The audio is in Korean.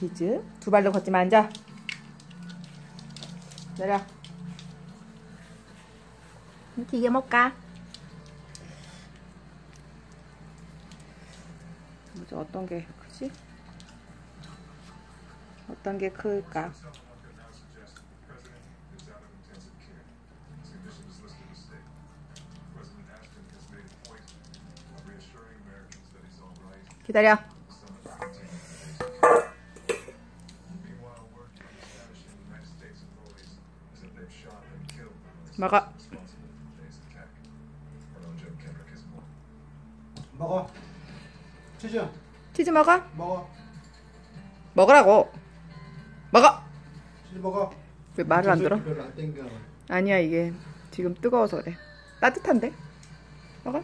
치즈. 두 발로 걷지 마, 앉아. 내려. 이게 먹까? 뭐지, 어떤 게 크지? 어떤 게 클까? 기다려. 먹어. 먹어. 치즈 치즈 먹어. 먹어. 먹으라고. 먹어. 치즈 먹어. 왜 말을 안 들어? 안. 아니야 이게 지금 뜨거워서 그래. 따뜻한데? 먹어.